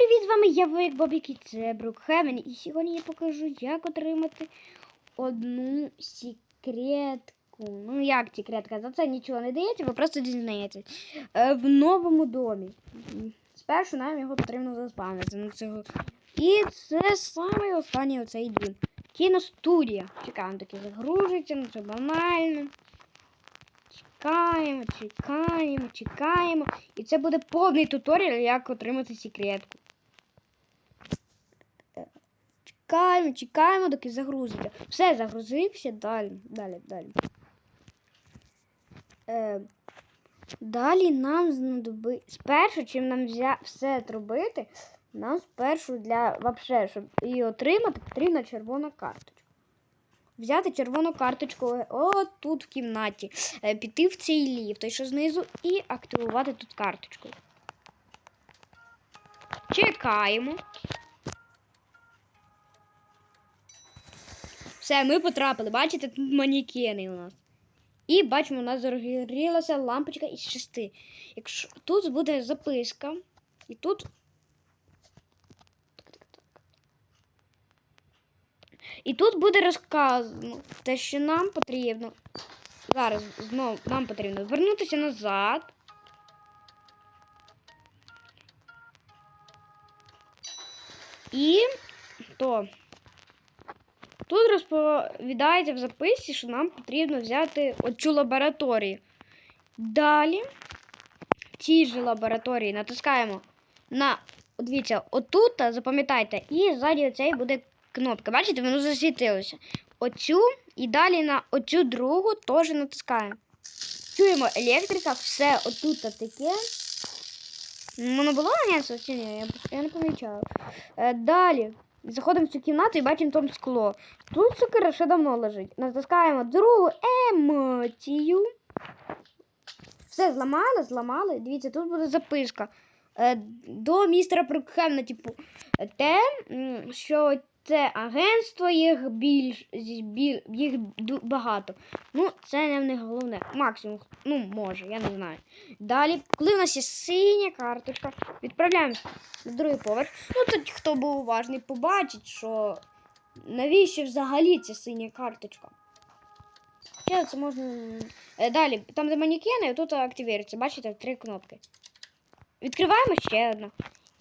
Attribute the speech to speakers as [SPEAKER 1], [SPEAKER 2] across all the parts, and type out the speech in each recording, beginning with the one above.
[SPEAKER 1] Привіт, з вами я Вик Бобік і це Брукхевен. І сьогодні я покажу, як отримати одну секретку. Ну, як секретка? За це нічого не дається, ви просто дізнаєтесь. Е, в новому домі. Спершу нам його потрібно заспавнити. Ну, цього. І це саме останній оцей дім. Кіностудія. Чекаємо, таки загружиться, ну це банально. Чекаємо, чекаємо, чекаємо. І це буде повний туторіал, як отримати секретку. Е, Чекаємо, чекаємо, доки загрузиться. Все, загрузився, далі, далі, далі. Е, далі нам знадоби... Спершу, чим нам взя... все зробити, нам спершу для вообще, щоб її отримати, потрібна червона карточка. Взяти червону карточку от тут в кімнаті, е, піти в цей ліфт, той що знизу, і активувати тут карточку. Чекаємо. Все, ми потрапили. Бачите, тут манекени у нас. І бачимо, у нас загорілася лампочка із шести. Якщо тут буде записка, і тут. І тут буде розказано те, що нам потрібно. Зараз знову нам потрібно вернутися назад. І то. Тут розповідається в записці, що нам потрібно взяти оцю лабораторію. Далі, в цій же лабораторії натискаємо на, дивіться, отут, запам'ятайте, і ззаді оцей буде кнопка. Бачите, воно засвітилося. Оцю і далі на оцю другу теж натискаємо. Чуємо електрика, все отут таке. Воно було на нього? Я, не помічаю. Е, далі. Заходимо в цю кімнату і бачимо там скло. Тут цукер ще давно лежить. Натискаємо другу емоцію. Все, зламали, зламали. Дивіться, тут буде записка. Е, до містера Прикхемна, типу, те, що це агентство, їх більш біль, їх багато. Ну, це не в них головне. Максимум, ну, може, я не знаю. Далі, коли у нас є синя карточка, відправляємося на другий поверх. Ну, тут хто був уважний, побачить, що навіщо взагалі ця синя карточка. Це можна. Е, Далі, там де манекени, тут активується. Бачите, три кнопки. Відкриваємо ще одну.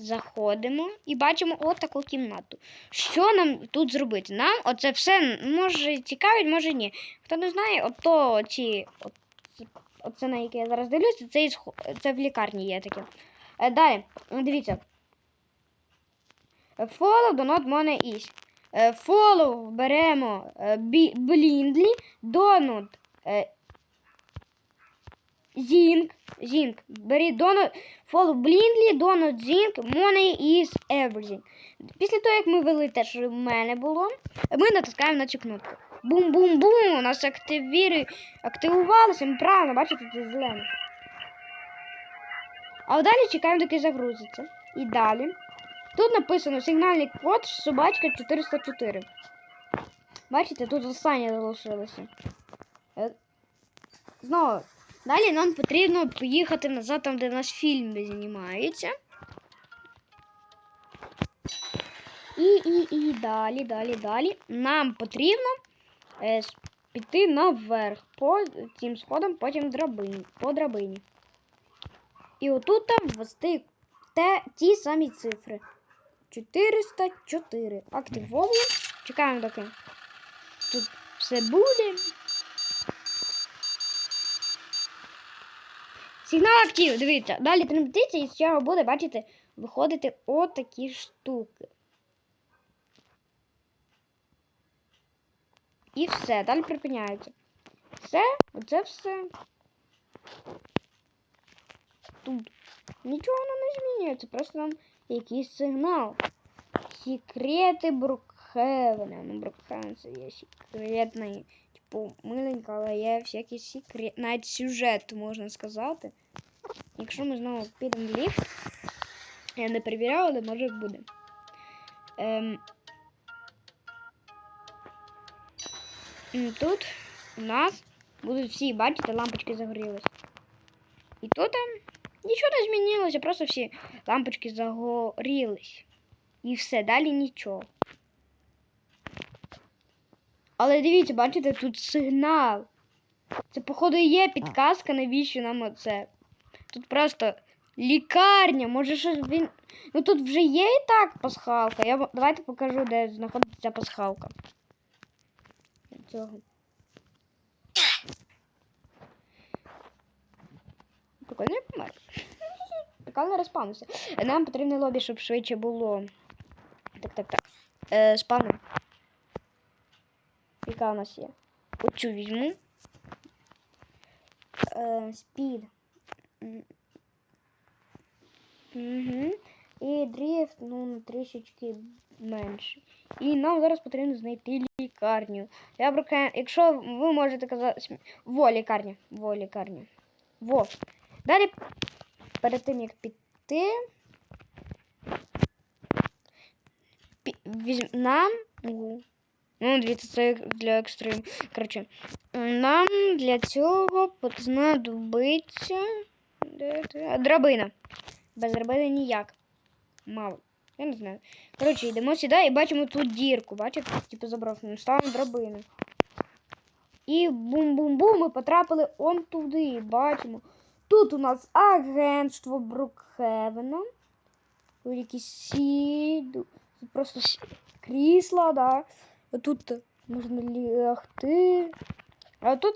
[SPEAKER 1] Заходимо і бачимо от таку кімнату. Що нам тут зробити? Нам оце все може цікавить, може ні. Хто не знає, ото ці. От, оце на яке я зараз дивлюся, це, із, це в лікарні є таке. Е, Далі, дивіться. Follow do not money is. Е, Follow беремо е, blindly, donut. Zinc, zinc. Бери donut, follow blindly, donut, zinc, money is everything. Після того, як ми ввели те, що в мене було, ми натискаємо на цю кнопку. Бум-бум-бум! У нас активіри... активувалося, ми правильно, бачите, це зелене. А далі чекаємо, доки загрузиться. І далі. Тут написано сигнальний код собачка 404. Бачите, тут останнє залишилося. Е, Знову. Далі нам потрібно поїхати назад, там, де наш фільм знімається. І, і, і далі, далі, далі. Нам потрібно е, піти наверх по цим сходам, потім драбині, по драбині. І отут там ввести те, ті самі цифри. 404. Активовуємо. Чекаємо доки. Тут все буде. Сигнал актив, дивіться. Далі тремтиться і з цього буде, бачите, виходити отакі штуки. І все, далі припиняється. Все, оце все. Тут. Нічого воно не змінюється, просто нам якийсь сигнал. Секрети Брукхевена. Ну, Брукхевен це є секретний. Типу, миленько, але є всякий секрет. Навіть сюжет, можна сказати. Якщо ми знову підемо в ліфт, я не перевіряла, але може буде. Ем, тут у нас будуть всі, бачите, лампочки загорілись. І тут Нічого не змінилося, просто всі лампочки загорілись. І все, далі нічого. Але дивіться, бачите, тут сигнал. Це, походу, є підказка, навіщо нам оце. Тут просто лікарня, може щось він. Ну тут вже є і так пасхалка. Я... Давайте покажу, де знаходиться пасхалка. Цього. Прикольно я помер. Прикольно розпавнився. Нам потрібне лобі, щоб швидше було. Так, так, так. Е, спавним. Яка у нас є? Оцю візьму. Е, спід. Угу. І дріфт, ну, на трішечки менше. І нам зараз потрібно знайти лікарню. Я бракаю, якщо ви можете казати. Во, лікарня. Во, лікарня. Во. Далі, перед тим як піти. пі- візьм- Нам. Ну, дивіться, це для екстрим. Коротше, нам для цього знадобиться. Драбина. Без драбини ніяк. Мало. Я не знаю. Коротше, йдемо сюди і бачимо тут дірку. Бачите? Типу заброшену. Ставимо драбину. І бум-бум-бум, ми потрапили он туди. Бачимо. Тут у нас агентство Брукхевена. Тут якісь сіду. Просто крісла, да. Тут можна лягти. А тут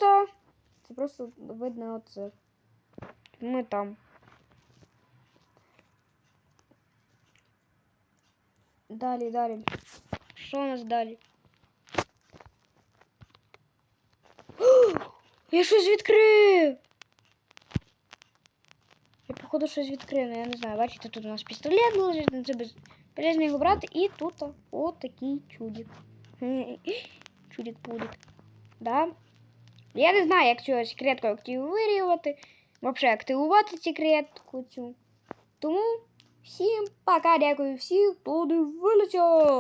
[SPEAKER 1] це просто видно оце. Ми там. Далі, далі. Що у нас далі? О, Я щось відкрив! Я, походу, щось відкрив, але я не знаю. Бачите, тут у нас пістолет лежить, на це без... полезно його брати, і тут отакий чудик. Чудик-пудик. Да? Я не знаю, як цю секретку активувати. Взагалі активувати секретку цю. Тому всім пока, дякую всім, хто дивилися.